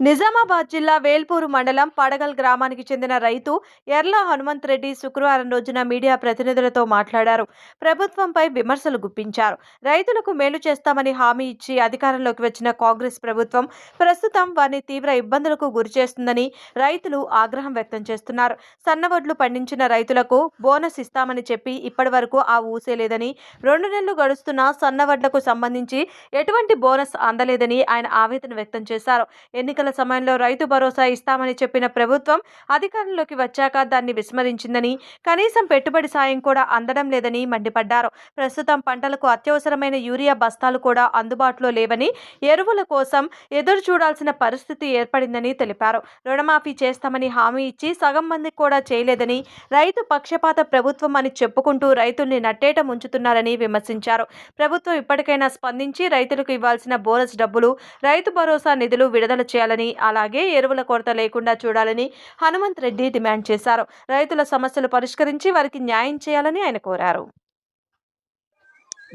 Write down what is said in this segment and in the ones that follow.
నిజామాబాద్ జిల్లా వేల్పూరు మండలం పడగల్ గ్రామానికి చెందిన రైతు ఎర్ల హనుమంత్ రెడ్డి శుక్రవారం రోజున మీడియా ప్రతినిధులతో మాట్లాడారు. ప్రభుత్వంపై విమర్శలు గుప్పించారు. రైతులకు మేలు చేస్తామని హామీ ఇచ్చి అధికారంలోకి వచ్చిన కాంగ్రెస్ ప్రభుత్వం ప్రస్తుతం వారిని తీవ్ర ఇబ్బందులకు గురిచేస్తుందని రైతులు ఆగ్రహం వ్యక్తం చేస్తున్నారు. సన్నవడ్లు పండించిన రైతులకు బోనస్ ఇస్తామని చెప్పి ఇప్పటి వరకు ఆ ఊసే లేదని రెండు నెలలు గడుస్తున్న సన్నవడ్లకు సంబంధించి ఎటువంటి బోనస్ అందలేదని ఆయన ఆవేదన వ్యక్తం చేశారు. ఎన్నికల సమయంలో రైతు భరోసా ఇస్తామని చెప్పిన ప్రభుత్వం అధికారంలోకి వచ్చాక దాన్ని విస్మరించిందని కనీసం పెట్టుబడి సాయం కూడా అందడం లేదని మండిపడ్డారు. ప్రస్తుతం పంటలకు అత్యవసరమైన యూరియా బస్తాలు కూడా అందుబాటులో లేవని ఎరువుల కోసం ఎదురు చూడాల్సిన పరిస్థితి ఏర్పడిందని తెలిపారు. రుణమాఫీ చేస్తామని హామీ ఇచ్చి సగం మందికి కూడా చేయలేదని రైతు పక్షపాత ప్రభుత్వం అని చెప్పుకుంటూ రైతుల్ని నట్టేట ముంచుతున్నారని విమర్శించారు. ప్రభుత్వం ఇప్పటికైనా స్పందించి రైతులకు ఇవ్వాల్సిన బోనస్ డబ్బులు రైతు భరోసా నిధులు విడుదల చేయాలని అలాగే ఎరువుల కొరత లేకుండా చూడాలని హనుమంత్ రెడ్డి డిమాండ్ చేశారు. రైతుల సమస్యలు పరిష్కరించి వారికి న్యాయం చేయాలని ఆయన కోరారు.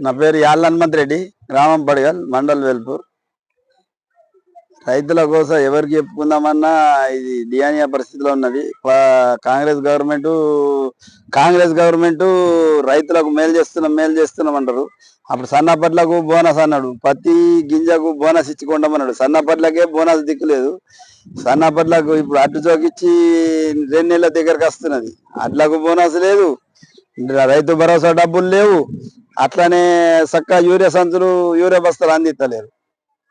నా పేరు యాళ్ళ హనుమంత్ రెడ్డి గ్రామం బడిగల్ మండల్ వేల్పూర్. రైతుల కోసం ఎవరికి చెప్పుకుందామన్నా ఇది డియానియా పరిస్థితిలో ఉన్నది. కాంగ్రెస్ గవర్నమెంట్ కాంగ్రెస్ గవర్నమెంట్ రైతులకు మేలు చేస్తున్నాం మేలు చేస్తున్నాం అంటారు అప్పుడు సన్నపట్లకు బోనస్ అన్నాడు. ప్రతి గింజకు బోనస్ ఇచ్చుకుంటామన్నాడు. సన్నపట్లకే బోనస్ దిక్కులేదు సన్నపట్లకు ఇప్పుడు అడ్డు చోకిచ్చి రెండు నెలల దగ్గరకు వస్తున్నది. అట్లకు బోనస్ లేదు. రైతు భరోసా డబ్బులు లేవు. అట్లనే చక్కగా యూరియా సంచులు యూరియా బస్తాలు అందిస్తలేరు.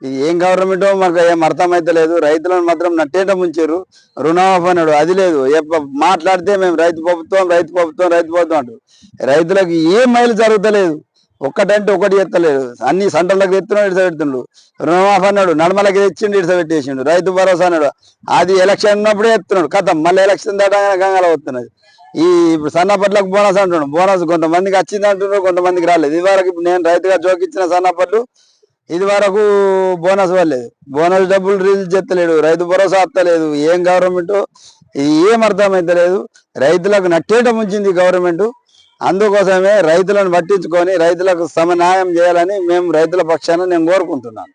ఇది ఏం గవర్నమెంటో మాకు ఏం అర్థమైతలేదు రైతులను మాత్రం నట్టేట ముంచారు. రుణమాఫీ అన్నాడు. అది లేదు. మాట్లాడితే మేము రైతు ప్రభుత్వం రైతు ప్రభుత్వం రైతు ప్రభుత్వం అంటారు. రైతులకు ఏ మైలు జరుగుతలేదు. ఒక్కటంటే ఒకటి ఎత్తలేదు. అన్ని సంటలకు ఎత్తున్నాడు ఇడిస పెడుతుండు రుణమాఫీ అన్నాడు. నడమలకి తెచ్చిండు ఇడిస పెట్టేసిండు. రైతు భరోసా అన్నాడు. అది ఎలక్షన్ ఉన్నప్పుడే ఎత్తున్నాడు. కథం. మళ్ళీ ఎలక్షన్ దాటగానే గంగల వస్తున్నది ఈ ఇప్పుడు సన్నపట్లకు బోనస్ అంటున్నాడు. బోనస్ కొంతమందికి వచ్చింది అంటున్నారు కొంతమందికి రాలేదు. ఇది వరకు నేను రైతుగా జోకిచ్చిన సన్నపట్లు ఇది వరకు బోనస్ పడలేదు. బోనస్ డబ్బులు రిలీజ్ చేస్తలేడు. రైతు భరోసా అత్తలేదు ఏం గవర్నమెంట్ ఏం అర్థమైతలేదు. రైతులకు నట్టేట ముంచింది గవర్నమెంట్ అందుకోసమే రైతులను పట్టించుకొని రైతులకు సమన్యాయం చేయాలని మేము రైతుల పక్షాన నేను కోరుకుంటున్నాను.